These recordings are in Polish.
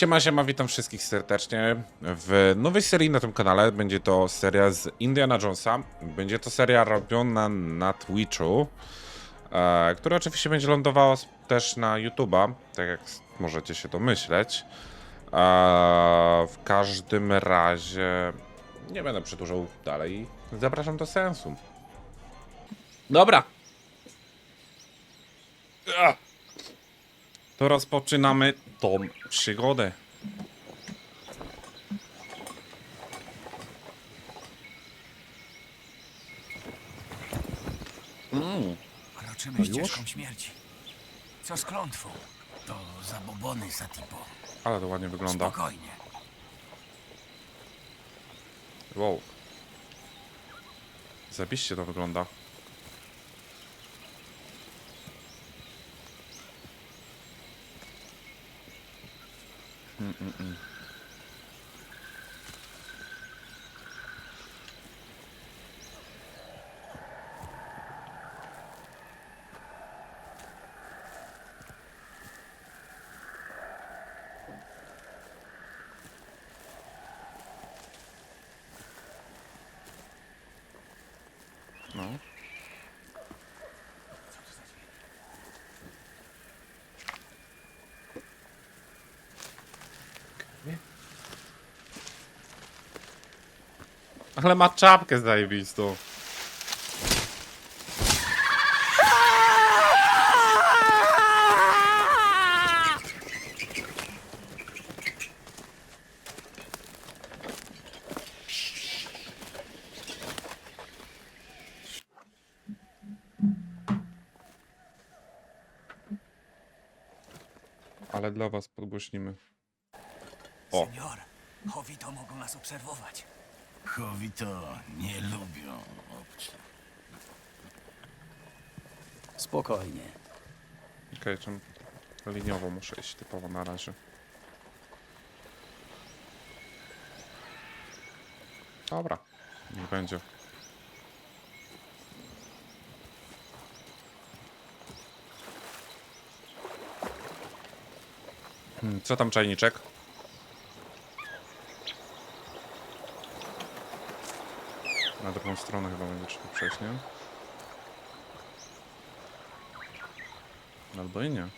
Siema, siema, witam wszystkich serdecznie w nowej serii na tym kanale. Będzie to seria z Indiana Jonesa. Będzie to seria robiona na Twitchu, e, która oczywiście będzie lądowała też na YouTube'a, tak jak możecie się domyśleć. E, w każdym razie nie będę przedłużał dalej. Zapraszam do sensu. Dobra. To rozpoczynamy tą przygodę. Mm. Kroczymy No już? ścieżką śmierci. Co z klątwą? To zabobony, Satipo. Ale to ładnie wygląda. Spokojnie. Wow. Zabiście to wygląda. Mm, mm, mm. Ale ma czapkę zajebistą. Ale dla was podgłośnimy. O. Senior, Howito mogą nas obserwować. Chowito nie lubią obcych. Spokojnie. Okej, czym liniowo muszę iść typowo na razie. Dobra, niech będzie. Hmm, Co tam czajniczek? Na drugą stronę chyba będzie trzeba przejść, nie? Albo i nie.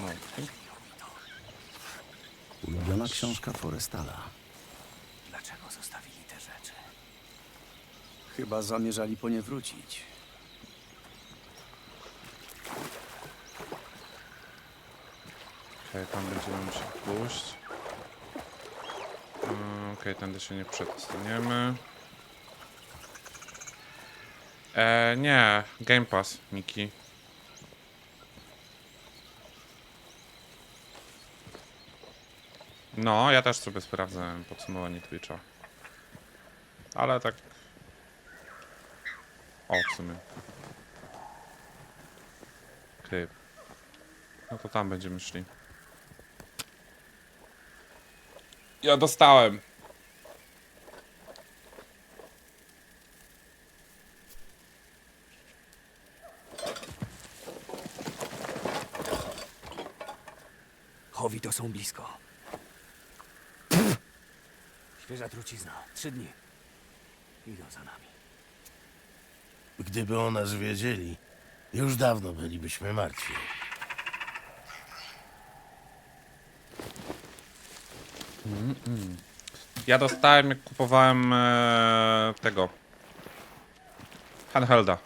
No, Ulubiona książka Forestala. Dlaczego zostawili te rzeczy? Chyba zamierzali po nie wrócić. Okej, tam będziemy musieli pójść. Okej, tędy się nie przedostaniemy. E, nie, Game Pass, Miki. No, ja też sobie sprawdzałem podsumowanie Twitcha. Ale tak... O, w sumie. Okej. No to tam będziemy szli. Ja dostałem. Howito są blisko. Świeża trucizna. Trzy dni. Idą za nami. Gdyby o nas wiedzieli, już dawno bylibyśmy martwi. Ja dostałem, jak kupowałem e, tego. Handhelda.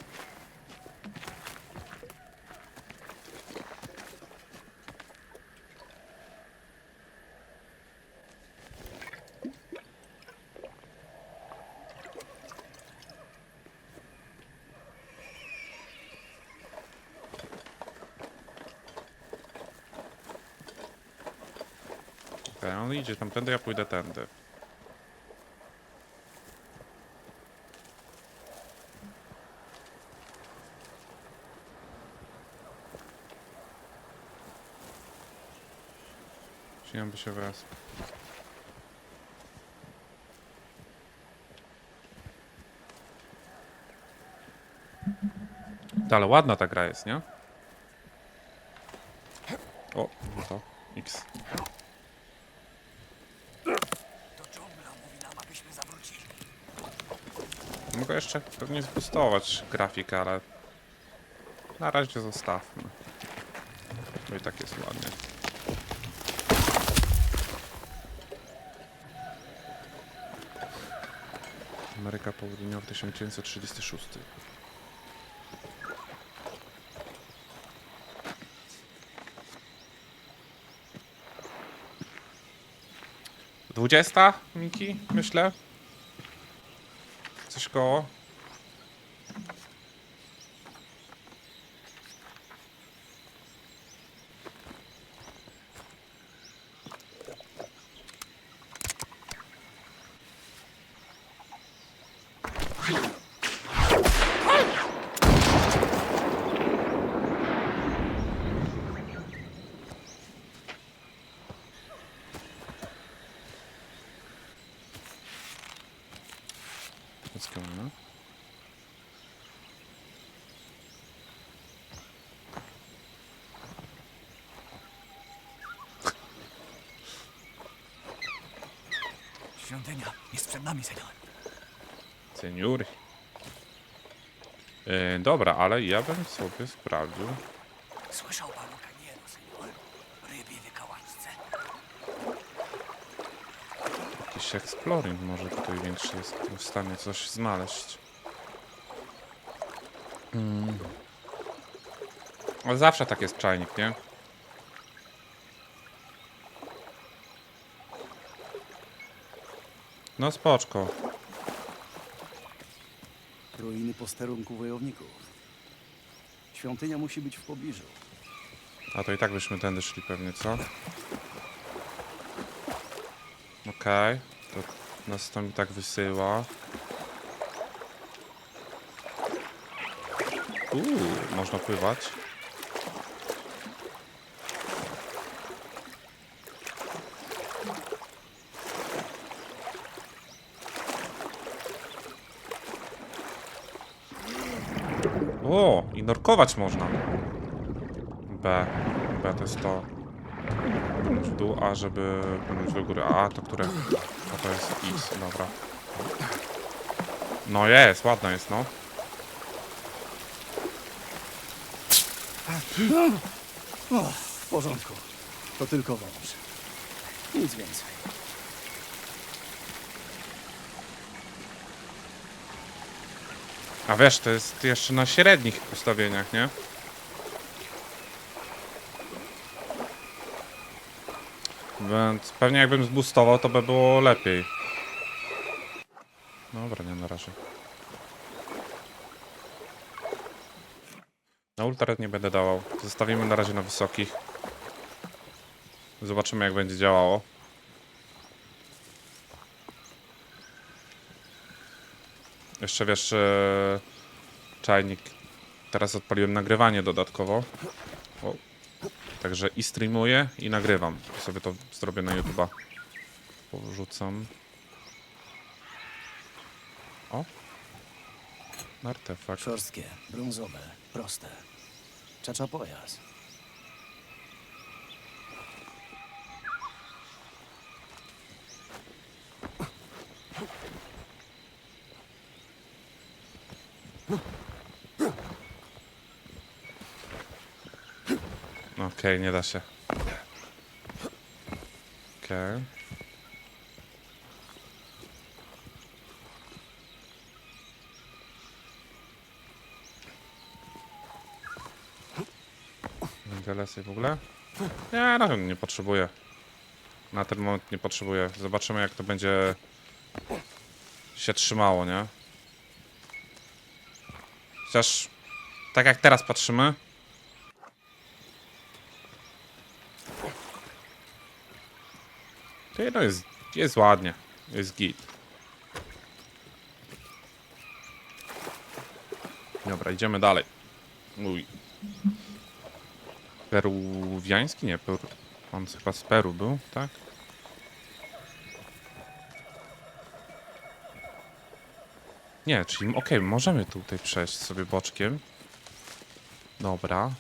Okej, on idzie tamtędy, ja pójdę tędy. Chciałem by się wraz. Ale ładna ta gra jest, nie? O, no to X. jeszcze pewnie zbustować grafikę, ale na razie zostawmy. Bo i tak jest ładnie. Ameryka Południowa 1936. Dwudziesta, Miki, myślę. Coś koło. Let's go, no? Świątynia jest przed nami, senior. Senior. E, dobra, ale ja bym sobie sprawdził. Słyszał pan o kanielu, senior? Rybie wykałaczce. Jakiś exploring może tutaj większy jest w stanie coś znaleźć. Mm. Ale zawsze tak jest czajnik, nie? No spoczko. Ruiny posterunku wojowników. Świątynia musi być w pobliżu. A to i tak byśmy tędy szli pewnie, co? Okej. To nas to mi tak wysyła. Uuu, można pływać. Norkować można. B. B to jest to. W dół, a żeby płynąć do góry. A, to które? A to jest X, dobra. No jest, ładna jest, no. W porządku. To tylko wąż. Nic więcej. A wiesz, to jest jeszcze na średnich ustawieniach, nie? Więc pewnie jakbym zboostował, to by było lepiej. Dobra, nie na razie. Na ultra nie będę dawał. Zostawimy na razie na wysokich. Zobaczymy jak będzie działało. Jeszcze wiesz, e, czajnik. Teraz odpaliłem nagrywanie dodatkowo. O. Także i streamuję, i nagrywam. Sobie to zrobię na YouTube'a. Porzucam. O. Artefakt. Szorstkie, brązowe, proste. Czacza pojazd. Okej, nie da się. Okej. Galesy w ogóle? Nie, no nie potrzebuję. Na ten moment nie potrzebuję. Zobaczymy jak to będzie się trzymało, nie? Chociaż tak jak teraz patrzymy, To no jest, jest ładnie. Jest git. Dobra, idziemy dalej. Mój. Peruwiański? Nie, Peru... On chyba z Peru był, tak? Nie, czyli okej, możemy tutaj przejść sobie boczkiem. Dobra.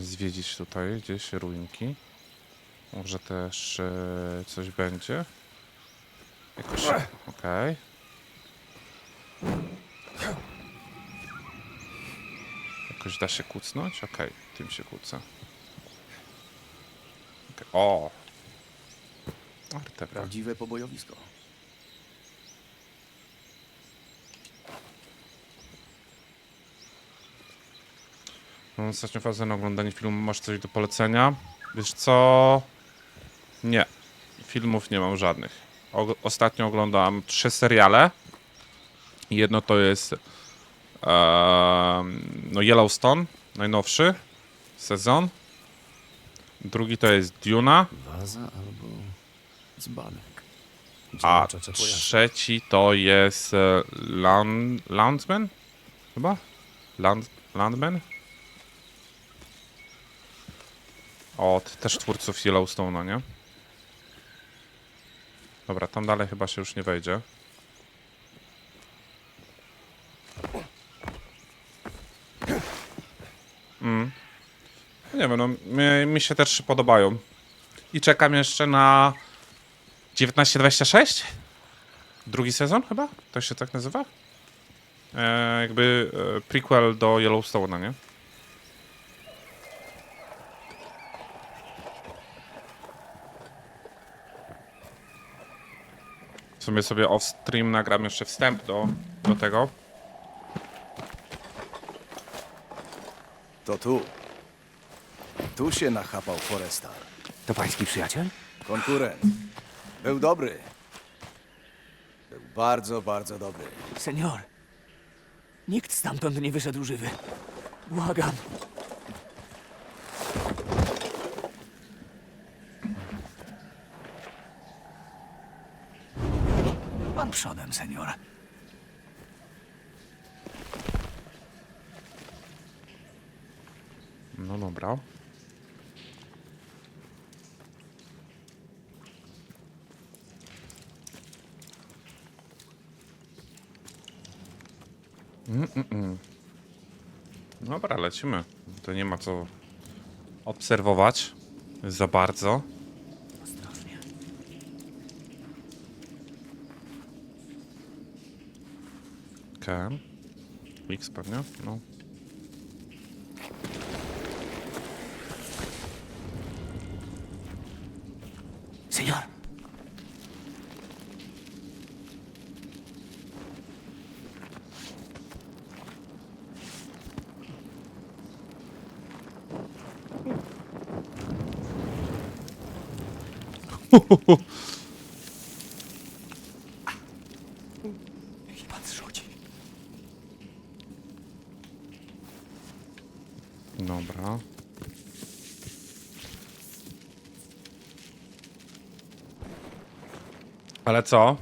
zwiedzić tutaj gdzieś ruinki. Może też e, coś będzie. Jakoś. Okej. Jakoś da się kucnąć? Okej, tym się kłócę. Okej, O! Artefakt. Prawdziwe pobojowisko. Mam ostatnią fazę na oglądanie filmu. Masz coś do polecenia? Wiesz co? Nie. Filmów nie mam żadnych. O, ostatnio oglądam trzy seriale. Jedno to jest no Yellowstone, najnowszy sezon. Drugi to jest Duna, Waza albo dzbanek. a trzeci to jest e, Land, Landsman? Chyba? Land, Landman? Od też twórców Yellowstone'a, nie? Dobra, tam dalej chyba się już nie wejdzie. Mm. Nie wiem, no mi, mi się też podobają. I czekam jeszcze na 1926? Drugi sezon chyba? To się tak nazywa? E, jakby e, prequel do Yellowstone'a, nie? Sumie sobie off-stream nagram jeszcze wstęp do, do tego. To tu. Tu się nachapał Forestar. To pański przyjaciel? Konkurent. Był dobry. Był bardzo, bardzo dobry. Senior. Nikt stamtąd nie wyszedł żywy. Błagam. Przodem, senior. No dobra. Mm-mm-mm. Dobra, lecimy. To nie ma co obserwować za bardzo. Okej. X pewnie, no. Senior. Ale co?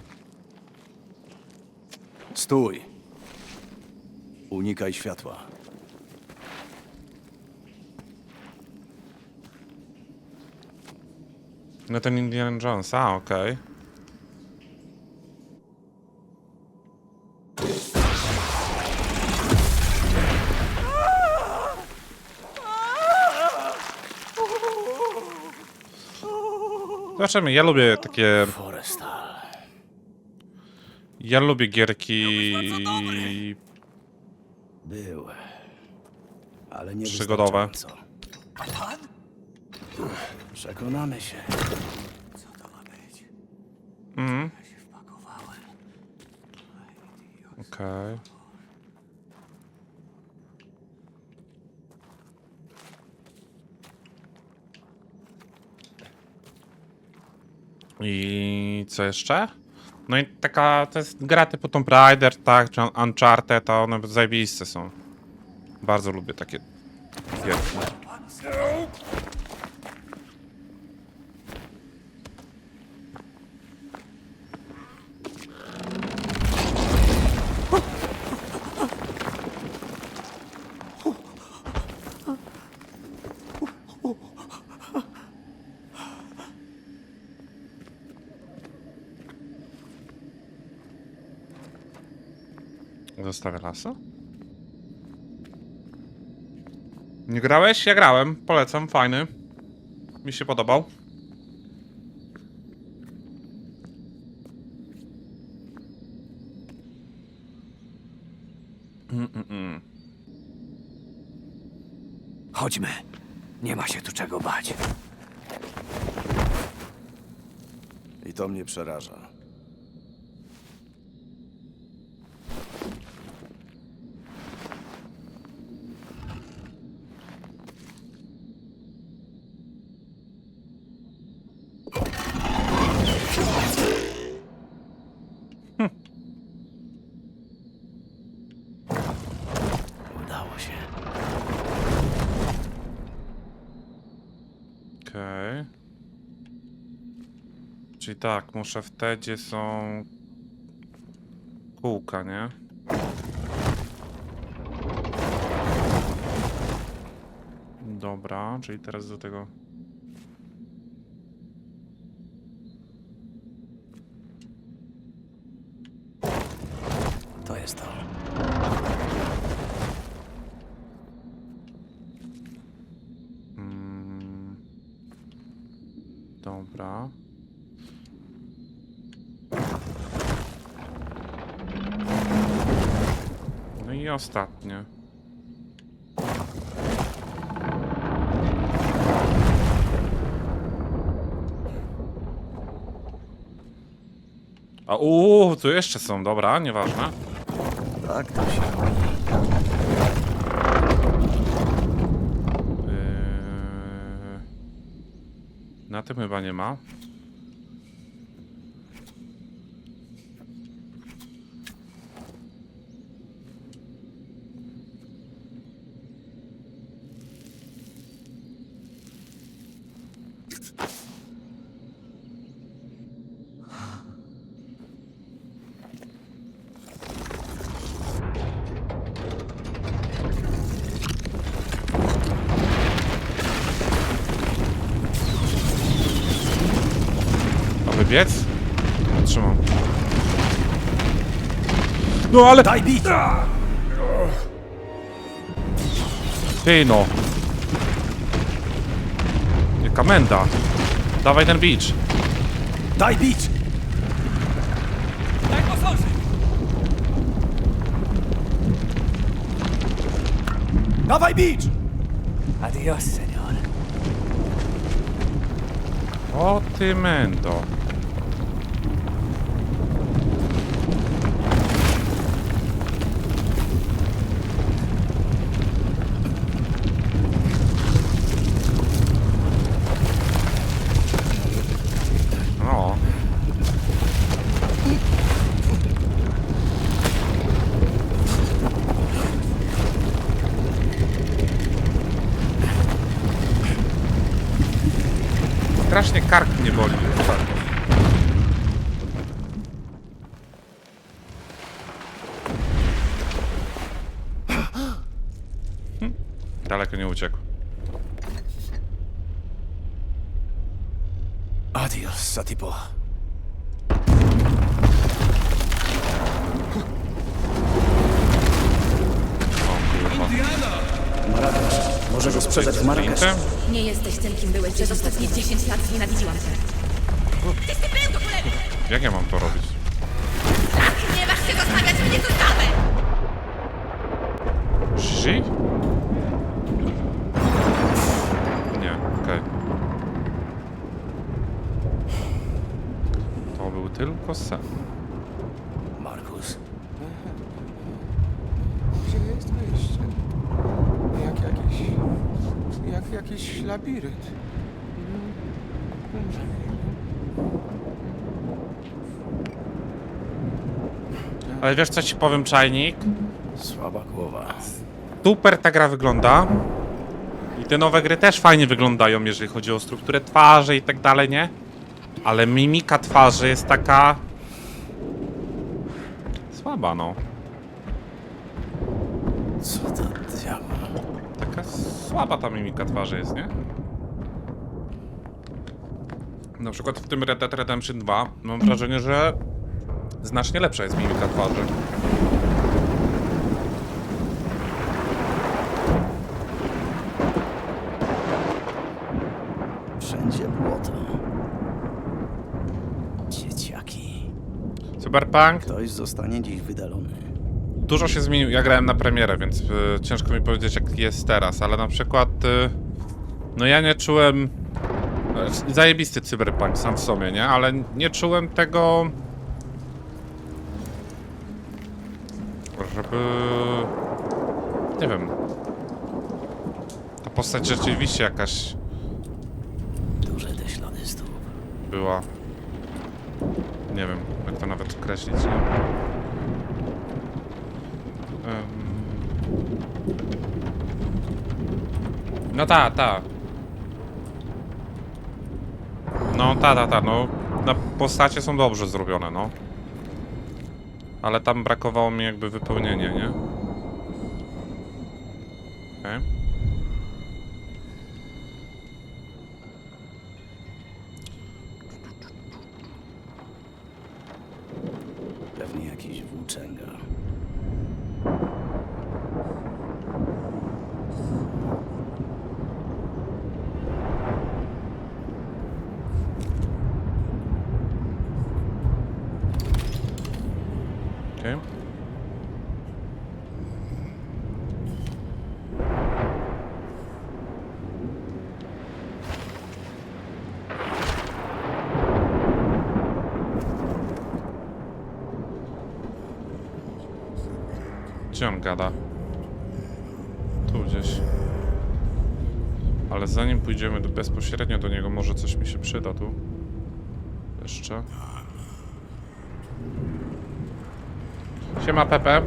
Stój. Unikaj światła. No ten Indiana Jones, a okej. Zobaczymy, ja lubię takie... Forestal. Ja lubię gierki... Był. Ale nie Przygodowe. wystarczająco. Przekonamy się. Co to ma być? Mhm, Ja się wpakowałem. okej. I co jeszcze? No i taka, to jest gra typu Tomb Raider, tak, czy Uncharted, to one zajebiste są. Bardzo lubię takie gierki. Lasa? Nie grałeś? Ja grałem. Polecam, fajny. Mi się podobał. Chodźmy. Nie ma się tu czego bać. I to mnie przeraża. Udało się. Okej. Czyli tak, muszę w te, gdzie są kółka, nie? Dobra, czyli teraz do tego... ostatnie. A uuu, tu jeszcze są, dobra, nieważne. Tak to się Yy, Na tym chyba nie ma. No ale... Daj bić! Ty no. Jaka menda. Dawaj ten beach. Daj bić! Daj posłuchaj! Dawaj bić! Adios, senior. O ty mendo. Satipo. Kurwa. Może go sprzedać w Marrakesz? Lintem? Nie jesteś tym, kim byłeś przez ostatnie 10 lat. Znienawidziłam cię. Ty ty był do cholery! Jak ja mam to robić? Tak, nie masz się zostawiać mnie zostawę! Zi? Nie, sen. Markus. Gdzie jest wyjście? Jak jakiś... Jak jakiś labirynt. Ale wiesz co ci powiem, czajnik? Słaba głowa. Super ta gra wygląda. I te nowe gry też fajnie wyglądają, jeżeli chodzi o strukturę twarzy i tak dalej, nie? Ale mimika twarzy jest taka... Słaba, no. Co to diabła? Taka słaba ta mimika twarzy jest, nie? Na przykład w tym Red Dead Redemption 2 mam wrażenie, że znacznie lepsza jest mimika twarzy. Cyberpunk Ktoś zostanie dziś wydalony. dużo się zmienił. Ja grałem na premierę, więc y, ciężko mi powiedzieć, jak jest teraz, ale na przykład. Y, no ja nie czułem. y, Zajebisty cyberpunk sam w sobie, nie? Ale nie czułem tego. Żeby. Nie wiem. Ta postać rzeczywiście jakaś Duże te ślady stóp. była. Nie wiem, jak to nawet określić. Nie? No ta, ta. No ta, ta, ta, no. Na postacie są dobrze zrobione, no. Ale tam brakowało mi jakby wypełnienia, nie? Okej. Pewnie jakiś włóczęga. Okej. Gdzie on gada? Tu gdzieś. Ale zanim pójdziemy do, bezpośrednio do niego, może coś mi się przyda tu. Jeszcze. Siema Pepe.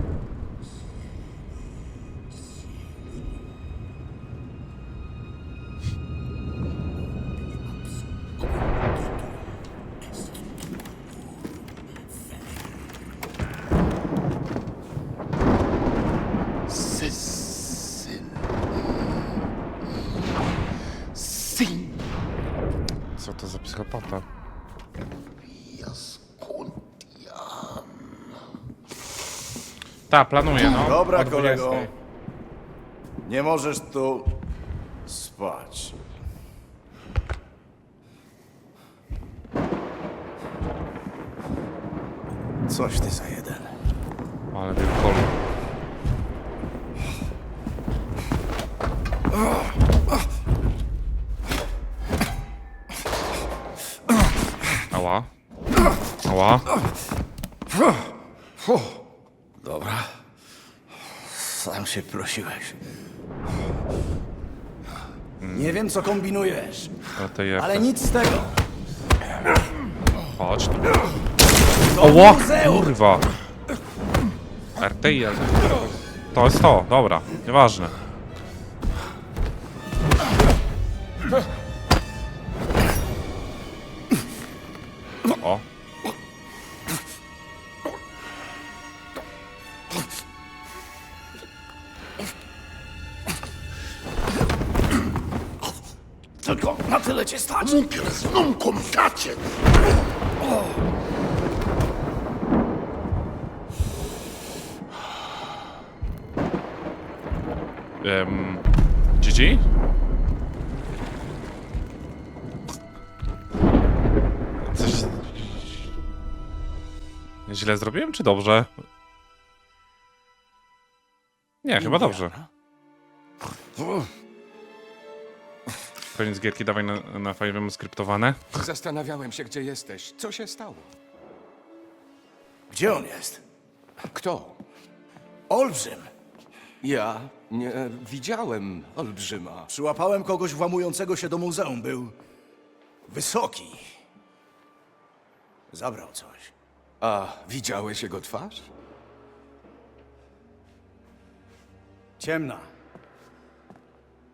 Tak, planuję, no. Dobra, O 20. kolego. Nie możesz tu spać. Coś ty za jeden. Się prosiłeś. Nie wiem, co kombinujesz, jak... ale nic z tego. Chodź tu. Oła! Kurwa! RTI, ale... To jest to, dobra. Nieważne. Tyle cię stać. Um, GG? Coś... Źle zrobiłem, czy dobrze? Nie, chyba dobrze. Koniec gierki, dawaj na, na skryptowane. Zastanawiałem się, gdzie jesteś. Co się stało? Gdzie on jest? Kto? Olbrzym. Ja nie widziałem olbrzyma. Przyłapałem kogoś włamującego się do muzeum. Był wysoki. Zabrał coś. A widziałeś jego twarz? Ciemna.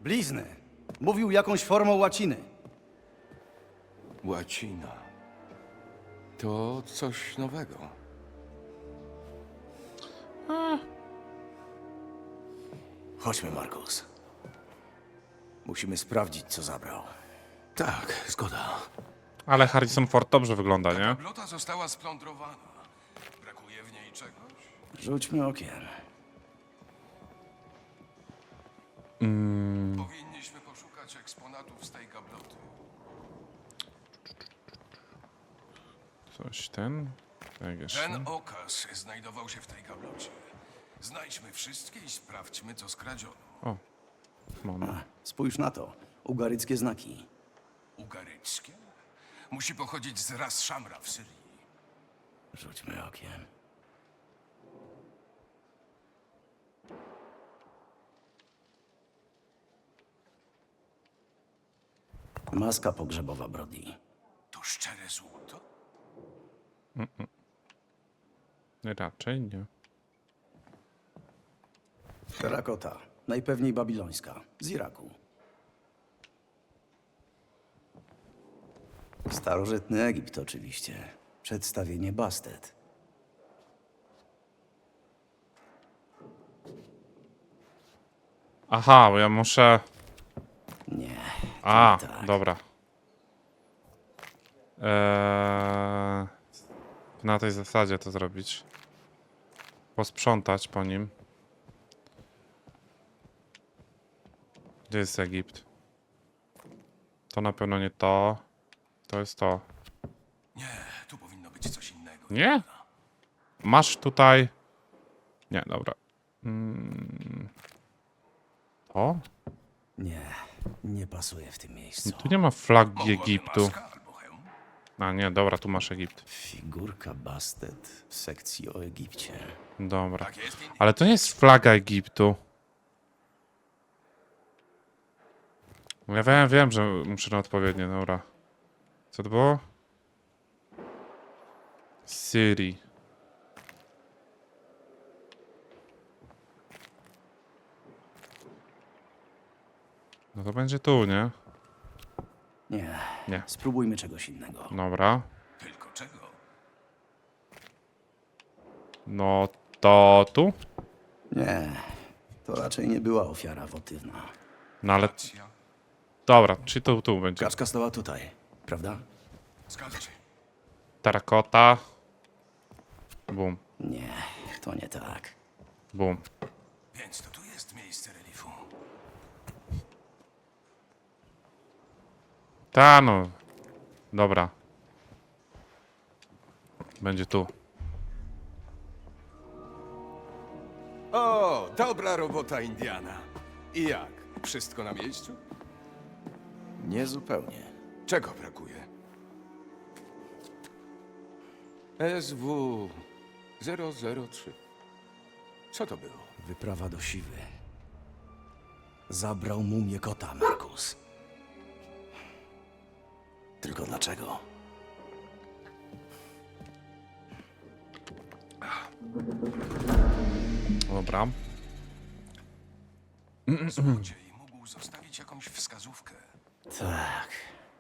Blizny. Mówił jakąś formą łaciny. Łacina. To coś nowego. Chodźmy, Markus. Musimy sprawdzić, co zabrał. Tak, zgoda. Ale Harrison Ford dobrze wygląda, nie? Blota została splądrowana. Brakuje w niej czegoś? Rzućmy okiem. Powinniśmy szukać eksponatów z tej gabloty. Coś ten? Tak jeszcze. Ten okaz znajdował się w tej gablocie. Znajdźmy wszystkie i sprawdźmy, co skradziono. O, mam. Spójrz na to. Ugaryckie znaki. Ugaryckie? Musi pochodzić z ras Szamra w Syrii. Rzućmy okiem. Maska pogrzebowa Brody. To szczere złoto? Raczej nie. Terakota. Najpewniej babilońska. Z Iraku. Starożytny Egipt oczywiście. Przedstawienie Bastet. Aha, bo ja muszę. A, tak. dobra. Eee, na tej zasadzie to zrobić. Posprzątać po nim. Gdzie jest Egipt? To na pewno nie to. To jest to. Nie, tu powinno być coś innego. Nie? Masz tutaj. Nie, dobra. Mm. To? Nie. Nie pasuje w tym miejscu. Tu nie ma flagi Egiptu. A nie, dobra, tu masz Egipt. Figurka Bastet w sekcji o Egipcie. Dobra. Tak Ale to nie jest flaga Egiptu. Ja wiem, wiem, że muszę na odpowiednie, dobra. Co to było? Syrii. No to będzie tu, nie? Nie. Nie. Spróbujmy czegoś innego. Dobra. Tylko czego? No to tu? Nie. To raczej nie była ofiara wotywna. No ale... Racja. Dobra, czy tu, tu będzie. Kaczka stała tutaj, prawda? Zgadza się. Terakota. Bum, Nie, to nie tak. bum. Więc to tu jest miejsce Ta no. Dobra. Będzie tu. O, dobra robota Indiana. I jak? Wszystko na miejscu? Niezupełnie. Czego brakuje? SW 003. Co to było? Wyprawa do Siwy. Zabrał mumię kota, Markus. Tylko dlaczego? Dobra. Złodziej mógł zostawić jakąś wskazówkę. Tak.